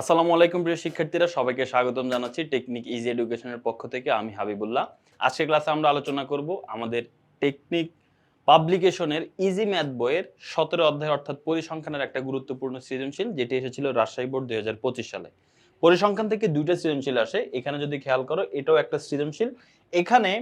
আসসালামু আলাইকুম প্রিয় শিক্ষার্থীরা, সবাইকে স্বাগতম জানাচ্ছি টেকনিক ইজি এডুকেশনের পক্ষ থেকে। আমি হাবিবুল্লাহ। আজকের ক্লাসে আমরা আলোচনা করব আমাদের টেকনিক পাবলিকেশনের ইজি ম্যাথ বইয়ের সতেরো অধ্যায় অর্থাৎ পরিসংখ্যানের একটা গুরুত্বপূর্ণ সৃজনশীল, যেটি এসেছিল রাজশাহী বোর্ড দুই হাজার পঁচিশ সালে। পরিসংখ্যান থেকে দুইটা সৃজনশীল আসে, এখানে যদি খেয়াল করো, এটাও একটা সৃজনশীল। এখানে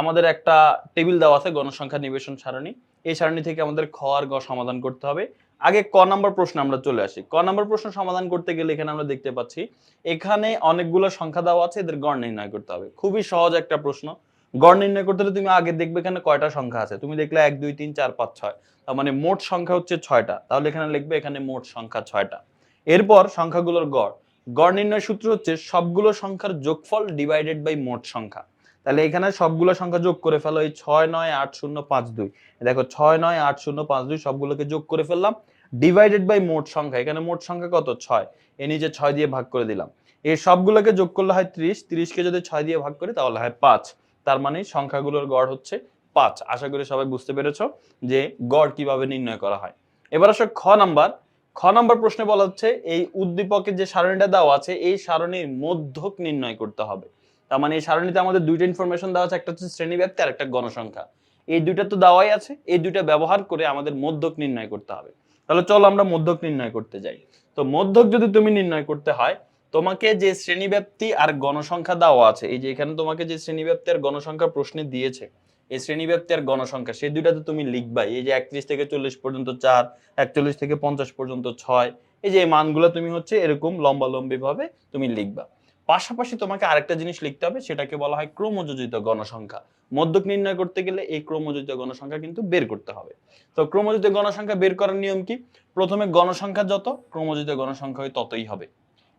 আমাদের একটা টেবিল দেওয়া আছে গণসংখ্যা নিবেশন সারণী। এই সারণী থেকে আমাদের খ আর গ সমাধান করতে হবে। আগে ক নম্বর প্রশ্ন আমরা চলে আসি। ক নাম্বার প্রশ্ন সমাধান করতে গেলে এখানে আমরা দেখতে পাচ্ছি, এখানে অনেকগুলো সংখ্যা দেওয়া আছে, এদের গড় নির্ণয় করতে হবে। খুবই সহজ একটা প্রশ্ন। গড় নির্ণয় করতে হলে তুমি আগে দেখবে এখানে কয়টা সংখ্যা আছে। তুমি দেখলে এক, দুই, তিন, চার, পাঁচ, ছয়। তার মানে মোট সংখ্যা হচ্ছে ছয়টা। তাহলে এখানে লিখবে এখানে মোট সংখ্যা ছয়টা। এরপর সংখ্যাগুলোর গড়। গড় নির্ণয় সূত্র হচ্ছে সবগুলো সংখ্যার যোগফল ডিভাইডেড বাই মোট সংখ্যা। তাহলে এখানে সবগুলো সংখ্যা যোগ করে ফেলো, এই ছয়, নয়, আট, শূন্য, পাঁচ, দুই। দেখো ছয়, নয়, আট, শূন্য, পাঁচ, দুই সবগুলোকে যোগ করে ফেললাম। ডিভাইডেড বাই মোট সংখ্যা, এখানে মোট সংখ্যা কত? ছয়। এ নিচে ছয় দিয়ে ভাগ করে দিলাম। এই সবগুলোকে যোগ করলে হয় ত্রিশ। ত্রিশকে যদি ছয় দিয়ে ভাগ করি তাহলে হয় পাঁচ। তার মানে সংখ্যাগুলোর গড় হচ্ছে পাঁচ। আশা করি সবাই বুঝতে পেরেছ যে গড় কীভাবে নির্ণয় করা হয়। এবার আসো খ নাম্বার। খ নাম্বার প্রশ্নে বলা হচ্ছে, এই উদ্দীপকের যে সারণীটা দেওয়া আছে, এই সারণীর মধ্যক নির্ণয় করতে হবে। তার মানে এই সারণীতে আমাদের দুইটা ইনফরমেশন দেওয়া আছে, একটা হচ্ছে শ্রেণি ব্যক্তি আর একটা গণসংখ্যা। এই দুইটা তো দেওয়াই আছে, এই দুইটা ব্যবহার করে আমাদের মধ্যক নির্ণয় করতে হবে। তাহলে চলো আমরা মধ্যক নির্ণয় করতে যাই। তো মধ্যক যদি তুমি নির্ণয় করতে হয়, তোমাকে যে শ্রেণীব্যাপ্তি আর গণসংখ্যা দেওয়া আছে, এই যে এখানে তোমাকে যে শ্রেণীব্যাপ্তি আর গণসংখ্যা প্রশ্নে দিয়েছে, এই শ্রেণীব্যাপ্তি আর গণসংখ্যা, সেই দুইটাতে তুমি লিখবাই এই যে একত্রিশ থেকে চল্লিশ পর্যন্ত চার, একচল্লিশ থেকে পঞ্চাশ পর্যন্ত ছয়, এই যে মানগুলো তুমি হচ্ছে এরকম লম্বালম্বি ভাবে তুমি লিখবা। পাশাপাশি তোমাকে আরেকটা জিনিস লিখতে হবে, সেটাকে বলা হয় ক্রমযোজিত গণসংখ্যা। মধ্যক নির্ণয় করতে গেলে এই ক্রমযোজিত গণসংখ্যা কিন্তু বের করতে হবে। তো ক্রমযোজিত গণসংখ্যা বের করার নিয়ম কি? প্রথমে গণসংখ্যা যত, ক্রমযোজিত গণসংখ্যা ততই হবে।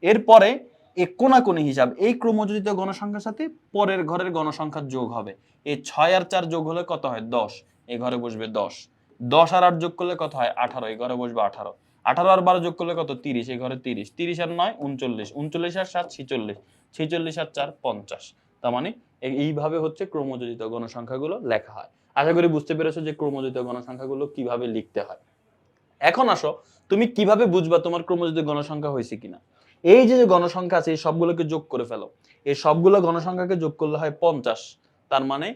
এরপরে কোনাকুনি হিসাব, এই ক্রমযোজিত গণসংখ্যার সাথে পরের ঘরের গণসংখ্যার যোগ হবে। এই ছয় আর চার যোগ হলে কত হয়? দশ। এই ঘরে বসবে দশ। দশ আর আট যোগ করলে কত হয়? আঠারো। এই ঘরে বসবে আঠারো। আঠারো আর বারো যোগ করলে কত? তিরিশ এই ঘরে তিরিশ। তিরিশ আর নয়, উনচল্লিশ। উনচল্লিশ আর সাত, ছিচল্লিশ। ছিচল্লিশ আর চার, পঞ্চাশ। তার মানে এই- এইভাবে হচ্ছে ক্রমযোজিত গণসংখ্যাগুলো লেখা হয়। আশা করি বুঝতে পেরেছ যে ক্রমযোজিত গণসংখ্যাগুলো কীভাবে লিখতে হয়। এখন আসো, তুমি কীভাবে বুঝবা তোমার ক্রমযোজিত গণসংখ্যা হয়েছে কিনা? এই যে গণসংখ্যা আছে, এই সবগুলোকে যোগ করে ফেলো। এই সবগুলো গণসংখ্যাকে যোগ করলে হয় পঞ্চাশ। তার মানে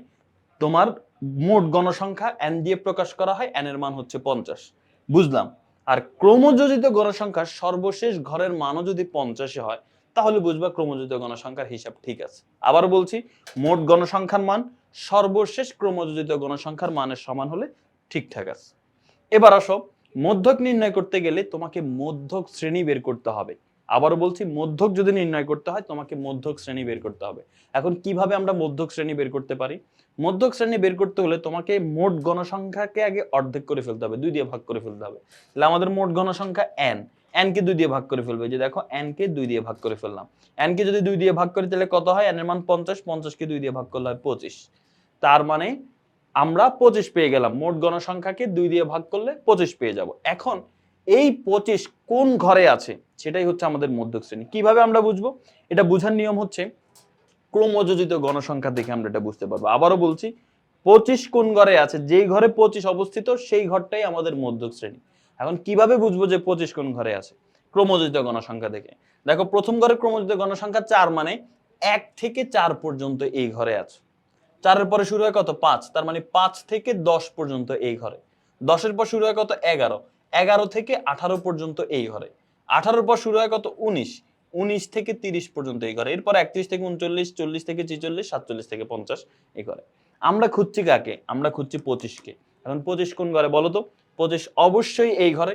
তোমার মোট গণসংখ্যা এন দিয়ে প্রকাশ করা হয় এন এর মান হচ্ছে পঞ্চাশ। বুঝলাম? আর ক্রমযোজিত গণসংখ্যার সর্বশেষ ঘরের মানও যদি পঞ্চাশে হয়, তাহলে বুঝবা ক্রমযোজিত গণসংখ্যার হিসাব ঠিক আছে। আবার বলছি, মোট গণসংখ্যার মান, সর্বশেষ ক্রমযোজিত গণসংখ্যার মানের সমান হলে ঠিকঠাক আছে। এবার আসো, মধ্যক নির্ণয় করতে গেলে তোমাকে মধ্যক শ্রেণি বের করতে হবে। আবারও বলছি, মধ্যক যদি নির্ণয় করতে হয়, তোমাকে মধ্যক শ্রেণি বের করতে হবে। এখন কীভাবে আমরা মধ্যক শ্রেণি বের করতে পারি? মধ্যক শ্রেণি বের করতে হলে তোমাকে মোট গণসংখ্যাকে আগে অর্ধেক করে ফেলতে হবে, দুই দিয়ে ভাগ করে ফেলতে হবে। তাহলে আমাদের মোট গণসংখ্যা এন এন কে দুই দিয়ে ভাগ করে ফেলবে যে দেখো এন কে দুই দিয়ে ভাগ করে ফেললাম। এন কে যদি দুই দিয়ে ভাগ করি, তাহলে কত হয়? এন এর মান পঞ্চাশ পঞ্চাশ কে দুই দিয়ে ভাগ করলে হয় পঁচিশ। তার মানে আমরা পঁচিশ পেয়ে গেলাম, মোট গণসংখ্যাকে দুই দিয়ে ভাগ করলে পঁচিশ পেয়ে যাব। এখন এই পঁচিশ কোন ঘরে আছে? সেটাই হচ্ছে আমাদের মধ্যক শ্রেণি। কীভাবে আমরা বুঝব? এটা বোঝার নিয়ম হচ্ছে ক্রমযোজিত গণসংখ্যা দেখে আমরা এটা বুঝতে পারব। আবারও বলছি, পঁচিশ কোন ঘরে আছে? যেই ঘরে পঁচিশ অবস্থিত, সেই ঘরটাই আমাদের মধ্যক শ্রেণি। এখন কীভাবে বুঝব যে পঁচিশ কোন ঘরে আছে? ক্রমযোজিত গণসংখ্যা দেখে। দেখো, প্রথম ঘরে ক্রমযোজিত গণসংখ্যা চার মানে এক থেকে চার পর্যন্ত এই ঘরে আছে। চারের পরে শুরু হয় কত? পাঁচ। তার মানে পাঁচ থেকে দশ পর্যন্ত এই ঘরে। দশের পর শুরু হয় কত? এগারো। এগারো থেকে আঠারো পর্যন্ত এই ঘরে। আঠারোর পর শুরু হয় কত? উনিশ। উনিশ থেকে তিরিশ পর্যন্ত এই ঘরে। এরপর একত্রিশ থেকে উনচল্লিশ, চল্লিশ থেকে ছেচল্লিশ, সাতচল্লিশ থেকে পঞ্চাশ এই ঘরে। আমরা খুঁজছি কাকে? আমরা খুঁজছি পঁচিশকে। এখন পঁচিশ কোন ঘরে বলো তো? পঁচিশ অবশ্যই এই ঘরে,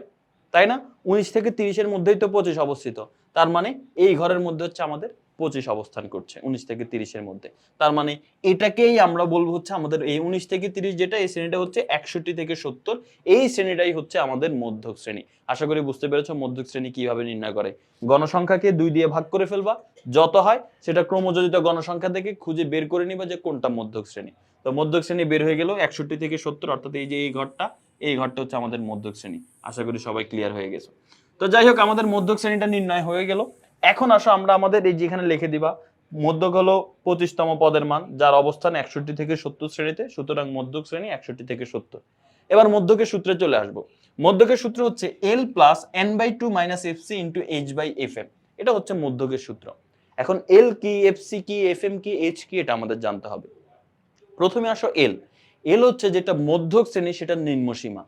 তাই না? উনিশ থেকে তিরিশের মধ্যেই তো পঁচিশ অবস্থিত। তার মানে এই ঘরের মধ্যে হচ্ছে আমাদের পঁচিশ অবস্থান করছে, উনিশ থেকে তিরিশের মধ্যে। তার মানে এটাকেই আমরা বলব হচ্ছে আমাদের এই উনিশ থেকে তিরিশ যেটা, এই শ্রেণীটা হচ্ছে একষট্টি থেকে সত্তর, এই শ্রেণীটাই হচ্ছে আমাদের মধ্যক শ্রেণি। আশা করি বুঝতে পেরেছ মধ্যক শ্রেণি কীভাবে নির্ণয় করে। গণসংখ্যাকে দুই দিয়ে ভাগ করে ফেলবা, যত হয় সেটা ক্রমযোজিত গণসংখ্যা থেকে খুঁজে বের করে নিবা যে কোনটা মধ্যক শ্রেণি। তো মধ্যক শ্রেণি বের হয়ে গেল একষট্টি থেকে সত্তর, অর্থাৎ এই যে এই ঘরটা এই ঘরটা হচ্ছে আমাদের মধ্যক শ্রেণি। আশা করি সবাই ক্লিয়ার হয়ে গেছে। তো যাই হোক, আমাদের মধ্যক শ্রেণীটা নির্ণয় হয়ে গেল। এখন আসো আমরা আমাদের এই যেখানে লিখে দিবা, মধ্যক হলো পঁচিশতম পদের মান, যার অবস্থান একষট্টি থেকে সত্তর শ্রেণীতে, সুতরাং মধ্যক শ্রেণি একষট্টি থেকে সত্তর। এবার মধ্যকের সূত্রে চলে আসব। মধ্যকের সূত্র হচ্ছে L plus N by two minus F C into H by F M এটা হচ্ছে মধ্যকের সূত্র। এখন এল কি এফ সি কি এফ এম কি এইচ কি, এটা আমাদের জানতে হবে। প্রথমে আসো এল এল হচ্ছে যেটা মধ্যক শ্রেণি সেটা নিম্ন সীমা।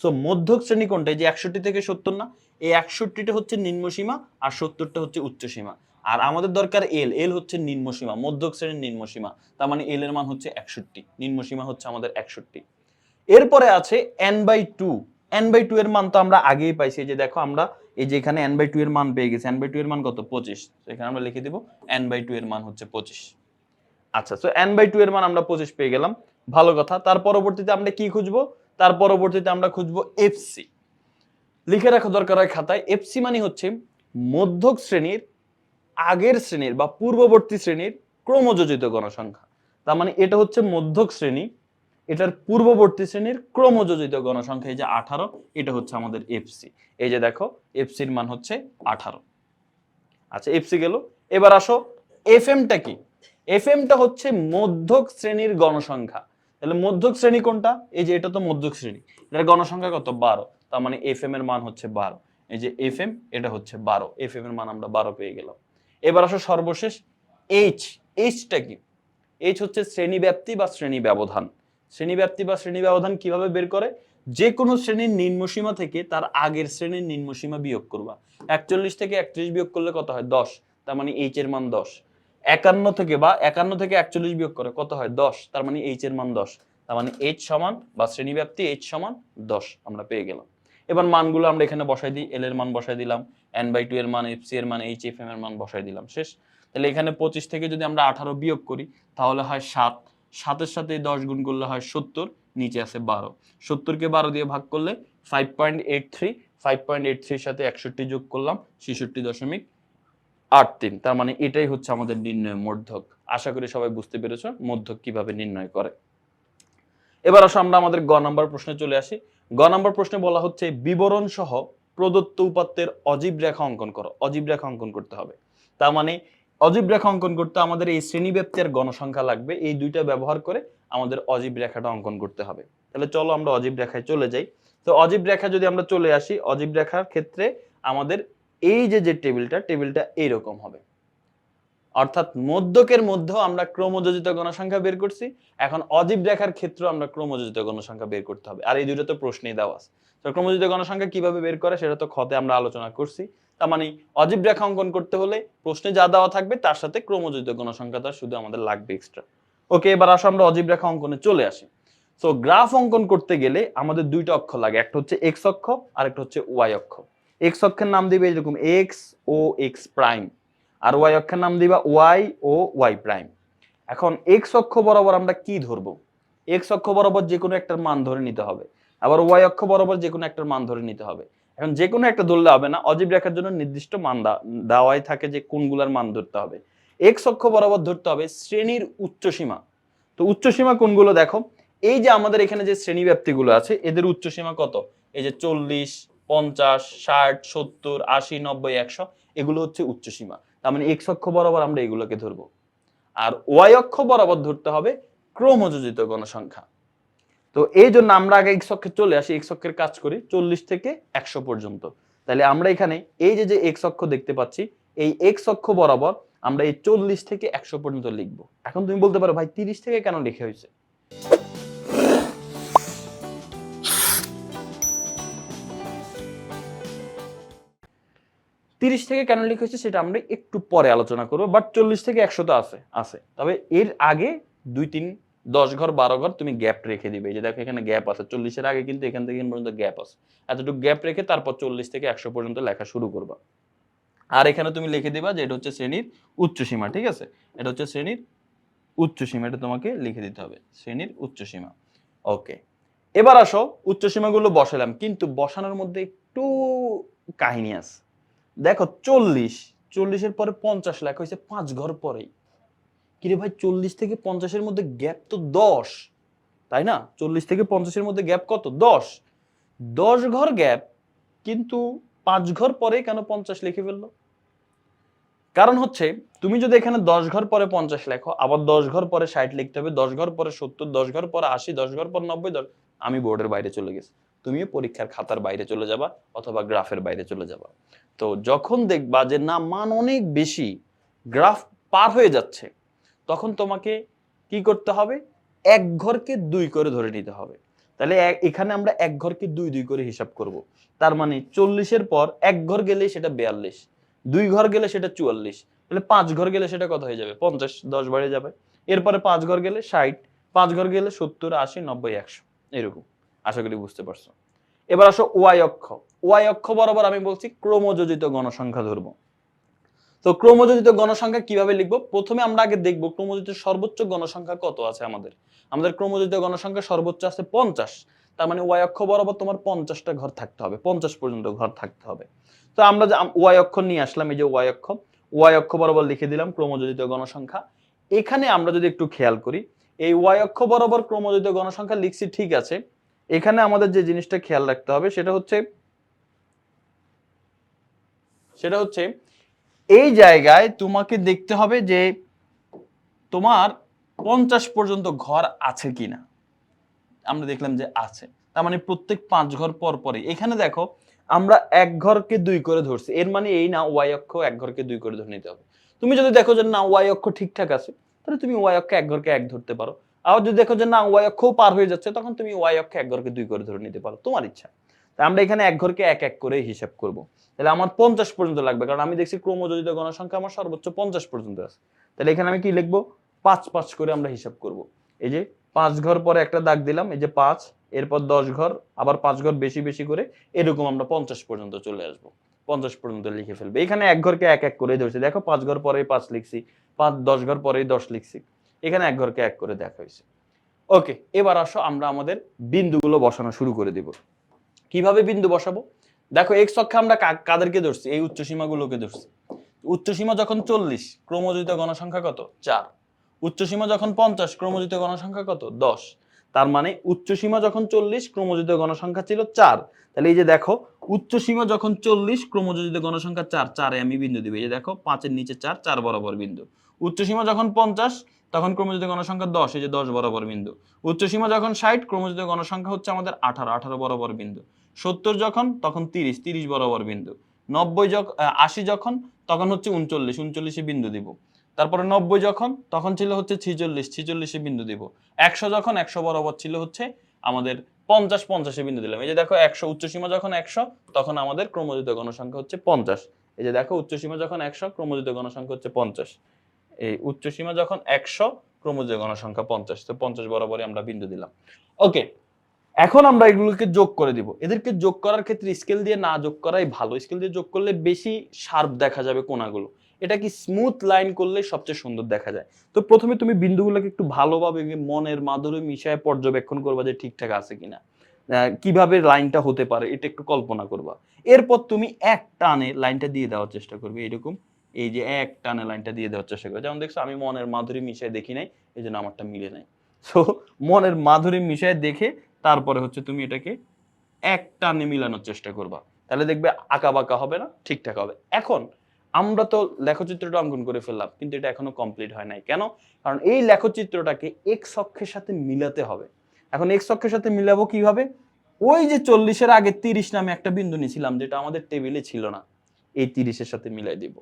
সো মধ্যক শ্রেণি কোনটা? যে একষট্টি থেকে সত্তর না? এই একষট্টিটা হচ্ছে নিম্ন সীমা আর সত্তরটা হচ্ছে উচ্চ সীমা। আর আমাদের দরকার এল এল হচ্ছে নিম্ন সীমা, মধ্যক শ্রেণির নিম্ন সীমা। তার মানে এল এর মান হচ্ছে একষট্টি। নিম্ন সীমা হচ্ছে আমাদের একষট্টি। এরপরে আছে N by two N by two এর মান তো আমরা আগেই পাইছি। যে দেখো আমরা এই যে এখানে এন বাই টু এর মান পেয়ে গেছি। এন বাই টু এর মান কত? পঁচিশ। এখানে আমরা লিখে দিব এন বাই টু এর মান হচ্ছে পঁচিশ। আচ্ছা তো এন বাই টু এর মান আমরা পঁচিশ পেয়ে গেলাম। ভালো কথা। তার পরবর্তীতে আমরা কি খুঁজবো? তার পরবর্তীতে আমরা খুঁজবো এফসি লিখে রাখা দরকার হয় খাতায়। এফসি মানে হচ্ছে মধ্যক শ্রেণির আগের শ্রেণির বা পূর্ববর্তী শ্রেণির ক্রমযোজিত গণসংখ্যা। তার মানে এটা হচ্ছে মধ্যক শ্রেণি, এটার পূর্ববর্তী শ্রেণির ক্রমযোজিত গণসংখ্যা। এই যে আঠারো, এটা হচ্ছে আমাদের এফসি এই যে দেখো এফসির মান হচ্ছে আঠারো। আচ্ছা এফসি গেল। এবার আসো এফ এমটা কি? এফ এমটা হচ্ছে মধ্যক শ্রেণির গণসংখ্যা। তাহলে মধ্যক শ্রেণি কোনটা? এই যে এটা তো মধ্যক শ্রেণি। এটার গণসংখ্যা কত? বারো। তার মানে এফ এম এর মান হচ্ছে বারো। এই যে এফ এম এটা হচ্ছে বারো। এফ এম এর মান আমরা বারো পেয়ে গেলাম। এবার আসো সর্বশেষ। এইচ এইচটা কি? এইচ হচ্ছে শ্রেণি ব্যাপ্তি বা শ্রেণি ব্যবধান। শ্রেণি ব্যাপ্তি বা শ্রেণি ব্যবধান কীভাবে বের করে? যে কোনো শ্রেণির নিম্নসীমা থেকে তার আগের শ্রেণির নিম্নসীমা বিয়োগ করবা। একচল্লিশ থেকে একত্রিশ বিয়োগ করলে কত হয়? দশ। তার মানে এইচ এর মান দশ। একান্ন থেকে বা একান্ন থেকে একচল্লিশ বিয়োগ করে কত হয়? দশ। তার মানে এইচ এর মান দশ। তার মানে এইচ সমান বা শ্রেণি ব্যাপ্তি এইচ সমান দশ আমরা পেয়ে গেলাম। এবার মানগুলো আমরা এখানে বসাই দিই। এল এর মান বসাই দিলাম। এন বাই টু এর মান এফ সি এর মান এইচ এফ এম এর মান বসাই দিলাম। শেষ। তাহলে এখানে পঁচিশ থেকে যদি আমরা আঠারো বিয়োগ করি, তাহলে হয় সাত। সাতের সাথে দশ গুণ করলে হয় সত্তর, নিচে আছে বারো। সত্তরকে বারো দিয়ে ভাগ করলে five point eight three five point eight থ্রির সাথে একষট্টি যোগ করলাম, ছেষট্টি দশমিক আট তিন, তার মানে এটাই হচ্ছে আমাদের নির্ণয় মধ্যক। আশা করি সবাই বুঝতে পেরেছ মধ্যক কীভাবে নির্ণয় করে। এবার আসো আমরা আমাদের গ নাম্বার প্রশ্নে চলে আসি। গ নাম্বার প্রশ্নে বলা হচ্ছে বিবরণ সহ প্রদত্ত উপাত্তের অজীব রেখা অঙ্কন করো। অজীব রেখা অঙ্কন করতে হবে। তার মানে অজীব রেখা অঙ্কন করতে আমাদের এই শ্রেণীব্যাপ্তি আর গণসংখ্যা লাগবে। এই দুইটা ব্যবহার করে আমাদের অজীব রেখাটা অঙ্কন করতে হবে। তাহলে চলো আমরা অজীব রেখায় চলে যাই। তো অজীব রেখা যদি আমরা চলে আসি, অজীব রেখার ক্ষেত্রে আমাদের এই যে যে টেবিলটা টেবিলটা এইরকম হবে। অর্থাৎ মধ্যকের মধ্যেও আমরা ক্রমযোজিত গণসংখ্যা বের করছি, এখন অজীব রেখার ক্ষেত্রে আমরা ক্রমযোজিত গণসংখ্যা বের করতে হবে। আর এই দুটো তো প্রশ্নেই দেওয়া আছে। তো ক্রমযোজিত গণসংখ্যা কীভাবে বের করে সেটা তো ক্ষতে আমরা আলোচনা করছি। তার মানে অজীব রেখা অঙ্কন করতে হলে প্রশ্নে যা দেওয়া থাকবে তার সাথে ক্রমযোজিত গণসংখ্যাটা শুধু আমাদের লাগবে এক্সট্রা ওকে, এবার আসো আমরা অজীব রেখা অঙ্কনে চলে আসি। তো গ্রাফ অঙ্কন করতে গেলে আমাদের দুইটা অক্ষ লাগে, একটা হচ্ছে এক্স অক্ষ আর একটা হচ্ছে ওয়াই অক্ষ। এক্স অক্ষের নাম দিবে এরকম এক্স ও এক্স প্রাইম আর ওয়াই অক্ষের নাম দিবা ওয়াই ও ওয়াই প্রাইম এখন এক্স অক্ষ বরাবর আমরা কি ধরবো? এক্স অক্ষ বরাবর যে কোনো একটার মান ধরে নিতে হবে। আবার ওয়াই অক্ষ বরাবর যে কোনো একটার মান ধরে নিতে হবে। এখন যে কোনো একটা ধরলে হবে না, অজীব রেখার জন্য নির্দিষ্ট মান দেওয়াই থাকে যে কোনগুলার মান ধরতে হবে। এক্স অক্ষ বরাবর ধরতে হবে শ্রেণির উচ্চসীমা তো উচ্চসীমা কোনগুলো দেখো? এই যে আমাদের এখানে যে শ্রেণি ব্যাপ্তিগুলো আছে, এদের উচ্চসীমা কত? এই যে চল্লিশ পঞ্চাশ, ষাট, সত্তর, আশি, নব্বই, একশো, এগুলো হচ্ছে উচ্চসীমা। তার মানে এক্স অক্ষ বরাবর আমরা এগুলোকে ধরবো। আর ওয়াই অক্ষ বরাবর ধরতে হবে ক্রমযোজিত গণসংখ্যা। তো এই জন্য আমরা আগে এক্স অক্ষে চলে আসি এক্স অক্ষের কাজ করি চল্লিশ থেকে একশো পর্যন্ত। তাহলে আমরা এখানে এই যে যে এক্স অক্ষ দেখতে পাচ্ছি, এই এক্স অক্ষ বরাবর আমরা এই চল্লিশ থেকে একশো পর্যন্ত লিখব। এখন তুমি বলতে পারো, ভাই, তিরিশ থেকে কেন লিখে হয়েছে? তিরিশ থেকে কেন লিখে হয়েছে সেটা আমরা একটু পরে আলোচনা করব বাট চল্লিশ থেকে একশো তো আছে আছে। তবে এর আগে দুই, তিন, দশ ঘর, বারো ঘর তুমি গ্যাপ রেখে দিবে। যে দেখো এখানে গ্যাপ আছে, চল্লিশের আগে কিন্তু এখান থেকে পর্যন্ত গ্যাপ আছে। এতটুকু গ্যাপ রেখে তারপর চল্লিশ থেকে একশো পর্যন্ত লেখা শুরু করবা। আর এখানে তুমি লিখে দিবা যে এটা হচ্ছে শ্রেণির উচ্চ সীমা, ঠিক আছে? এটা হচ্ছে শ্রেণির উচ্চ সীমা, এটা তোমাকে লিখে দিতে হবে, শ্রেণির উচ্চ সীমা। ওকে, এবার আসো, উচ্চ সীমাগুলো বসালাম, কিন্তু বসানোর মধ্যে একটু কাহিনী আছে। দেখো, চল্লিশ। চল্লিশের পরে পঞ্চাশ লেখা হয়েছে পাঁচ ঘর পরেই। কিরে ভাই, চল্লিশ থেকে পঞ্চাশের মধ্যে গ্যাপ তো দশ। তাই না? চল্লিশ থেকে পঞ্চাশের মধ্যে গ্যাপ কত? দশ। দশ ঘর গ্যাপ, কিন্তু পাঁচ ঘর পরে কেন পঞ্চাশ লিখে ফেলল? কারণ হচ্ছে, তুমি যদি এখানে দশ ঘর পরে পঞ্চাশ লেখো, আবার দশ ঘর পরে ষাট লিখতে হবে, দশ ঘর পরে সত্তর, দশ ঘর পরে আশি, দশ ঘর পর নব্বই, দশ আমি বোর্ডের বাইরে চলে গেছি। তুমিও পরীক্ষার খাতার বাইরে চলে যাবা অথবা গ্রাফের বাইরে চলে যাবা। তো যখন দেখবা যে না, মান অনেক বেশি, গ্রাফ পার হয়ে যাচ্ছে, তখন তোমাকে কি করতে হবে? এক ঘরকে দুই করে ধরে নিতে হবে। তাহলে এখানে আমরা এক ঘরকে দুই দুই করে হিসাব করব। তার মানে চল্লিশের পর এক ঘর গেলে সেটা বেয়াল্লিশ, দুই ঘর গেলে সেটা চুয়াল্লিশ, তাহলে পাঁচ ঘর গেলে সেটা কত হয়ে যাবে? পঞ্চাশ, দশ বাড়ে যাবে। এরপরে পাঁচ ঘর গেলে ষাট, পাঁচ ঘর গেলে সত্তর, আশি, নব্বই, একশো, এরকম। আশা করি বুঝতে পারছ। এবার আসো ওয়াই অক্ষ। ওয়াই অক্ষ বরাবর আমি বলছি ক্রমযোজিত গণসংখ্যা ধরবো। তো ক্রমযোজিত গণসংখ্যা কীভাবে লিখব? প্রথমে আমরা আগে দেখব ক্রমযোজিত সর্বোচ্চ গণসংখ্যা কত আছে আমাদের। আমাদের ক্রমযোজিত গণসংখ্যা সর্বোচ্চ আছে পঞ্চাশ। তার মানে ওয়াই অক্ষ বরাবর তোমার পঞ্চাশটা ঘর থাকতে হবে। পঞ্চাশ পর্যন্ত ঘর থাকতে হবে। তো আমরা যে ওয়াই অক্ষ নিয়ে আসলাম, এই যে ওয়াই অক্ষ। ওয়াই অক্ষ বরাবর লিখে দিলাম ক্রমযোজিত গণসংখ্যা। এখানে আমরা যদি একটু খেয়াল করি, এই ওয়াই অক্ষ বরাবর ক্রমযোজিত গণসংখ্যা লিখছি ঠিক আছে এখানে আমাদের যে জিনিসটা খেয়াল রাখতে হবে সেটা হচ্ছে সেটা হচ্ছে এই জায়গায় তোমাকে দেখতে হবে যে তোমার পঞ্চাশ পর্যন্ত ঘর আছে কিনা। আমরা দেখলাম যে আছে। তার মানে প্রত্যেক পাঁচ ঘর পর পরে এখানে দেখো, আমরা এক ঘরকে দুই করে ধরছি। এর মানে এই না ওয়াই অক্ষ এক ঘরকে দুই করে ধরে নিতে হবে। তুমি যদি দেখো যে না ওয়াই অক্ষ ঠিকঠাক আছে, তাহলে তুমি ওয়াই অক্ষ এক ঘরকে এক ধরতে পারো। আবার যদি দেখো যে না ওয়াই অক্ষও পার হয়ে যাচ্ছে, তখন তুমি ওয়াই অক্ষ এক ঘরকে দুই করে ধরে নিতে পারো। তোমার ইচ্ছা। তা আমরা এখানে এক ঘরকে এক এক করে হিসাব করব। তাহলে আমার পঞ্চাশ পর্যন্ত লাগবে, কারণ আমি দেখছি ক্রমযোজিত গণসংখ্যা আমার সর্বোচ্চ পঞ্চাশ পর্যন্ত আছে। তাহলে এখানে আমি কি লিখব? পাঁচ পাঁচ করে আমরা হিসাব করব। এই যে পাঁচ ঘর পরে একটা দাগ দিলাম, এই যে পাঁচ, এরপর দশ ঘর, আবার পাঁচ ঘর বেশি বেশি করে, এরকম আমরা পঞ্চাশ পর্যন্ত চলে আসব। পঞ্চাশ পর্যন্ত লিখে ফেলবে। এখানে এক ঘরকে এক এক করে ধরছি। দেখো পাঁচ ঘর পরে পাঁচ লিখছি, পাঁচ দশ ঘর পরেই দশ লিখছি। এখানে এক ঘরকে এক করে দেখা হয়েছে। ওকে, এবার আসো আমরা আমাদের বিন্দুগুলো বসানো শুরু করে দিব। কীভাবে বিন্দু বসাবো? দেখো এক অক্ষে আমরা কাদেরকে ধরছি? এই উচ্চসীমাগুলোকে ধরছি। উচ্চসীমা যখন চল্লিশ ক্রমজিত গণসংখ্যা কত? চার। উচ্চসীমা যখন পঞ্চাশ ক্রমজিত গণসংখ্যা কত? দশ। তার মানে উচ্চসীমা যখন চল্লিশ, ক্রমযোজিত গণসংখ্যা ছিল চার। তাহলে এই যে দেখো উচ্চসীমা যখন চল্লিশ, ক্রমযোজিত গণসংখ্যা চার, চারে আমি বিন্দু দিব। এই যে দেখো, পাঁচের নিচে চার চার বরাবর বিন্দু। উচ্চসীমা যখন পঞ্চাশ, তখন ক্রমযোজিত গণসংখ্যা দশ, এই যে দশ বরাবর বিন্দু। উচ্চসীমা যখন ষাট, ক্রমযোজিত গণসংখ্যা হচ্ছে আমাদের আঠারো আঠারো বরাবর বিন্দু। সত্তর যখন, তখন তিরিশ তিরিশ বরাবর বিন্দু। নব্বই যখন আশি যখন, তখন হচ্ছে উনচল্লিশ, উনচল্লিশে বিন্দু দিব। তারপরে নব্বই যখন, তখন ছিল হচ্ছে ছিচল্লিশ, ছিচল্লিশে বিন্দু দিব। একশো যখন, একশো বরাবর ছিল হচ্ছে আমাদের পঞ্চাশ, পঞ্চাশে বিন্দু দিলাম। এই যে দেখো একশো উচ্চসীমা যখন একশো, তখন আমাদের ক্রমজিত গণসংখ্যা হচ্ছে পঞ্চাশ। এই যে দেখো উচ্চসীমা যখন একশো ক্রমজিত গণসংখ্যা হচ্ছে পঞ্চাশ। এই উচ্চসীমা যখন একশো ক্রমজিত গণসংখ্যা পঞ্চাশ। তো পঞ্চাশ বরাবরই আমরা বিন্দু দিলাম। ওকে, এখন আমরা এগুলোকে যোগ করে দিব। এদেরকে যোগ করার ক্ষেত্রে স্কেল দিয়ে না যোগ করাই ভালো। স্কেল দিয়ে যোগ করলে বেশি শার্প দেখা যাবে কোনাগুলো। এটা কি স্মুথ লাইন করলে সবচেয়ে সুন্দর দেখা যায়? তো প্রথমে তুমি বিন্দুগুলোকে একটু ভালোভাবে মনের মাধুরী মিশায় পর্যবেক্ষণ করবা যে ঠিকঠাক আছে কিনা। কীভাবে লাইনটা হতে পারে এটা একটু কল্পনা করবা। এরপর তুমি এক টানে লাইনটা দিয়ে দেওয়ার চেষ্টা করবে, এরকম। এই যে এক টানে লাইনটা দিয়ে দেওয়ার চেষ্টা করবে। যেমন দেখছ, আমি মনের মাধুরী মিশায় দেখি নাই এই জন্য আমারটা মিলে নাই। সো মনের মাধুরী মিশায় দেখে তারপরে হচ্ছে তুমি এটাকে এক টানে মিলানোর চেষ্টা করবা। তাহলে দেখবে আঁকা বাঁকা হবে না, ঠিকঠাক হবে। এখন আমরা তো লেখচিত্রটা অঙ্কন করে ফেললাম, কিন্তু এটা এখনও কমপ্লিট হয় নাই। কেন? কারণ এই লেখচিত্রটাকে এক্স অক্ষের সাথে মিলাতে হবে। এখন এক্স অক্ষের সাথে মিলাবো কীভাবে? ওই যে চল্লিশের আগে তিরিশ নামে একটা বিন্দু নিয়েছিলাম, যেটা আমাদের টেবিলে ছিল না। এই তিরিশের সাথে মিলাই দিব।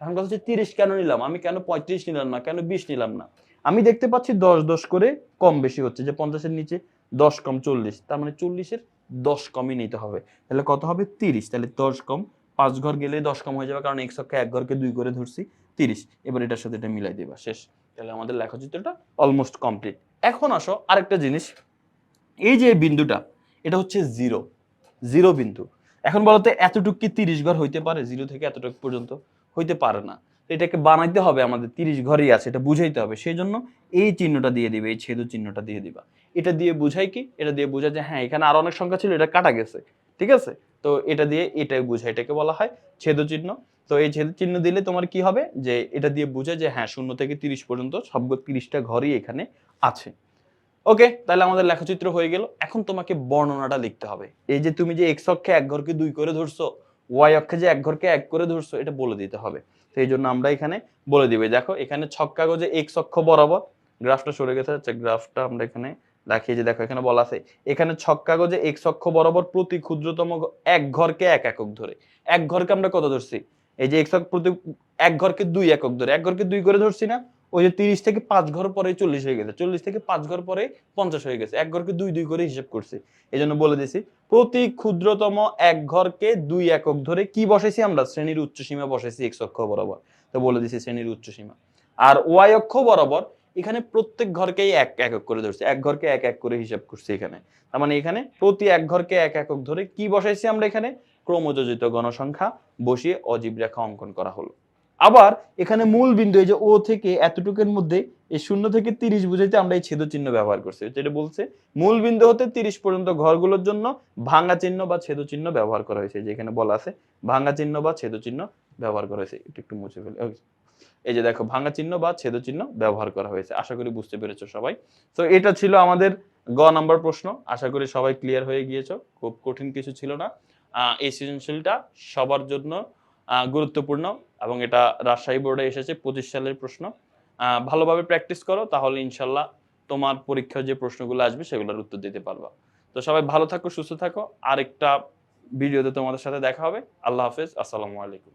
এখন কথা হচ্ছে তিরিশ কেন নিলাম? আমি কেন পঁয়ত্রিশ নিলাম না? কেন বিশ নিলাম না? আমি দেখতে পাচ্ছি দশ দশ করে কম বেশি হচ্ছে, যে পঞ্চাশের নিচে দশ কম চল্লিশ, তার মানে চল্লিশের দশ কমই নিতে হবে। তাহলে কত হবে? তিরিশ। তাহলে দশ কম পাঁচ ঘর গেলে দশ কম হয়ে যাবে, কারণ এক্স অক্ষে এক ঘরকে দুই করে ধরছি, তিরিশ। এবার এটার সাথে এটা মিলাই দেবা, শেষ। তাহলে আমাদের লেখচিত্রটা অলমোস্ট কমপ্লিট এখন আসো আরেকটা জিনিস। এই যে বিন্দুটা, এটা হচ্ছে জিরো জিরো বিন্দু। এখন বলতে এতটুক কি তিরিশ ঘর হইতে পারে? জিরো থেকে এতটুক পর্যন্ত হইতে পারে না। এটাকে বানাইতে হবে আমাদের তিরিশ ঘরই আছে, এটা বুঝাইতে হবে। সেই জন্য এই চিহ্নটা দিয়ে দিবে, এই ছেদু চিহ্নটা দিয়ে দিবা। এটা দিয়ে বুঝাই কি? এটা দিয়ে বোঝায় যে হ্যাঁ এখানে আরও অনেক সংখ্যা ছিল, এটা কাটা গেছে। ঠিক আছে? তো এটা দিয়ে এটাই বুঝায় এটাকে বলা হয় ছেদু চিহ্ন তো এই ছেদু চিহ্ন দিলে তোমার কি হবে? যে এটা দিয়ে বোঝায় যে হ্যাঁ শূন্য থেকে তিরিশ পর্যন্ত সব তিরিশটা ঘরই এখানে আছে। ওকে, তাহলে আমাদের লেখাচিত্র হয়ে গেল। এখন তোমাকে বর্ণনাটা লিখতে হবে। এই যে তুমি যে এক্স অক্ষে এক ঘরকে দুই করে ধরছো ওয়াই অক্ষে যে এক ঘরকে এক করে ধরছো, এটা বলে দিতে হবে। তো এই জন্য আমরা এখানে বলে দিবে। দেখো, এখানে ছক কাগজে এক্স অক্ষ বরাবর গ্রাফটা সরে গেছে আচ্ছা গ্রাফটা আমরা এখানে দেখিয়ে যে দেখো, এখানে বলা আছে, এখানে ছক কাগজে এক্স অক্ষ বরাবর প্রতি ক্ষুদ্রতম এক ঘরকে এক একক ধরে। এক ঘরকে আমরা কত ধরছি? এই যে এক্স অক্ষ প্রতি, এক ঘরকে দুই একক ধরে। এক ঘরকে দুই করে ধরছি না, ওই যে তিরিশ থেকে পাঁচ ঘর পরে চল্লিশ হয়ে গেছে। চল্লিশ থেকে পাঁচ ঘর পরে পঞ্চাশ হয়ে গেছে। এক ঘরকে দুই দুই করে হিসেব করছি। এই জন্য বলে দিছি প্রতি ক্ষুদ্রতম এক ঘরকে দুই একক ধরে কি বসেছি আমরা? শ্রেণির উচ্চ সীমা বসেছি এক্স অক্ষ বরাবর। তো বলে দিছি শ্রেণির উচ্চ সীমা আর ওয়াই অক্ষ বরাবর এখানে প্রত্যেক ঘরকেই এক একক করে ধরছি। এক ঘরকে এক এক করে হিসাব করছি এখানে। তার মানে এখানে প্রতি এক ঘরকে এক একক ধরে কি বসাইছি আমরা এখানে? ক্রমযোজিত গণসংখ্যা বসিয়ে অজীব রেখা অঙ্কন করা হলো। আবার এখানে মূল বিন্দু এই যে ও থেকে এতটুকুর মধ্যে এই শূন্য থেকে তিরিশ বুঝাইতে আমরা এই ছেদ চিহ্ন ব্যবহার করছি। যেটা বলছে, মূল বিন্দু হতে তিরিশ পর্যন্ত ঘরগুলোর জন্য ভাঙা চিহ্ন বা ছেদ চিহ্ন ব্যবহার করা হয়েছে। যেখানে বলা আছে, ভাঙা চিহ্ন বা ছেদ চিহ্ন ব্যবহার করা হয়েছে। একটু একটু মুছে ফেলে. এই যে দেখো, ভাঙা চিহ্ন বা ছেদ চিহ্ন ব্যবহার করা হয়েছে। আশা করি বুঝতে পেরেছ সবাই। তো এটা ছিল আমাদের গ নাম্বার প্রশ্ন। আশা করি সবাই ক্লিয়ার হয়ে গিয়েছো। খুব কঠিন কিছু ছিল না। এই সৃজনশীলটা সবার জন্য গুরুত্বপূর্ণ এবং এটা রাজশাহী বোর্ডে এসেছে পঁচিশ সালের প্রশ্ন। ভালোভাবে প্র্যাকটিস করো, তাহলে ইনশাল্লাহ তোমার পরীক্ষায় যে প্রশ্নগুলো আসবে সেগুলোর উত্তর দিতে পারবা। তো সবাই ভালো থাকো, সুস্থ থাকো। আরেকটা ভিডিওতে তোমাদের সাথে দেখা হবে। আল্লাহ হাফেজ। আসসালামু আলাইকুম।